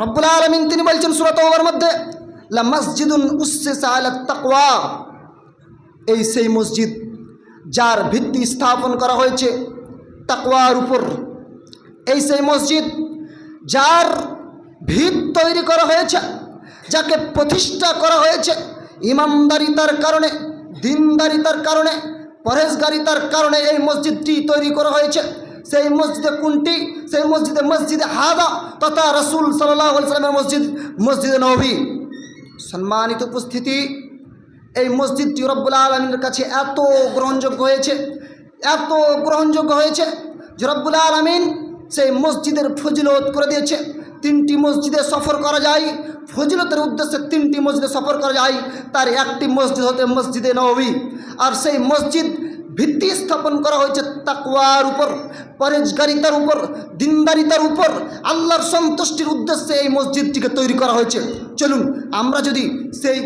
রব্বুল আলমিন তিনি বলছেন সুরত ওবার মধ্যে, লা মসজিদুন উসসিসা আলা তাকওয়া এই সেই মসজিদ যার ভিত্তি স্থাপন করা হয়েছে তাকওয়ার উপর। এই সেই মসজিদ যার ভিত তৈরি করা হয়েছে, যাকে প্রতিষ্ঠা করা হয়েছে ইমানদারিতার কারণে, দিনদারিতার কারণে পরেশগারিতার কারণে এই মসজিদটি তৈরি করা হয়েছে। সেই মসজিদে কোনটি? সেই মসজিদে মসজিদে হাদা, তথা রসুল সাল্লাহ সাল্লামের মসজিদ, মসজিদে নবী। সম্মানিত উপস্থিতি, এই মসজিদটি রব্বুল আলমীর কাছে এত গ্রহণযোগ্য হয়েছে, এত গ্রহণযোগ্য হয়েছে যে রব্বুল আলমিন সেই মসজিদের ফজিলত করে দিয়েছে। তিনটি মসজিদে সফর করা যায়, ফজিলতের উদ্দেশ্যে তিনটি মসজিদে সফর করা যায়, তার একটি মসজিদ হতে মসজিদে নবী। আর সেই মসজিদ ভিত্তি স্থাপন করা হয়েছে তাকওয়ার উপর, পরেজগারিতার উপর, দিনদারিতার উপর আল্লাহর সন্তুষ্টির উদ্দেশ্যে এই মসজিদটিকে তৈরি করা হয়েছে। চলুন, আমরা যদি সেই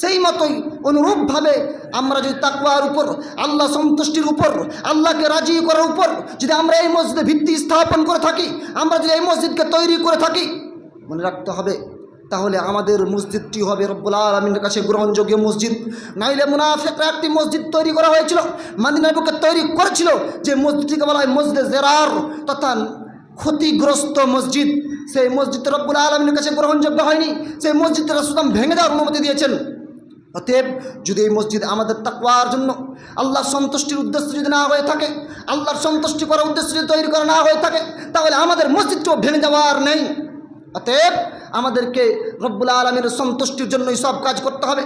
সেই মতোই অনুরূপভাবে আমরা যদি তাকওয়ার উপর, আল্লাহ সন্তুষ্টির উপর, আল্লাহকে রাজি করার উপর যদি আমরা এই মসজিদে ভিত্তি স্থাপন করে থাকি, আমরা যদি এই মসজিদকে তৈরি করে থাকি, মনে রাখতে হবে তাহলে আমাদের মসজিদটি হবে রব্বুল আলমীর কাছে গ্রহণযোগ্য মসজিদ। নাইলে মুনাফেকরা একটি মসজিদ তৈরি করা হয়েছিল মাদিনার বুকে তৈরি করেছিল, যে মসজিদটিকে বলা হয় মসজিদে জেরার, তথা ক্ষতিগ্রস্ত মসজিদ। সেই মসজিদ রব্বুল আলমীর কাছে গ্রহণযোগ্য হয়নি, সেই মসজিদটা সুদাম ভেঙে দেওয়ার অনুমতি দিয়েছেন। অতএব যদি এই মসজিদ আমাদের তাকওয়ার জন্য আল্লাহর সন্তুষ্টির উদ্দেশ্য যদি না হয়ে থাকে, আল্লাহর সন্তুষ্টি করার উদ্দেশ্য যদি তৈরি করা না হয়ে থাকে, তাহলে আমাদের মসজিদটিও ভেঙে যাওয়ার নেই। অতএব আমাদেরকে রব্বুল আলমীর সন্তুষ্টির জন্যই সব কাজ করতে হবে।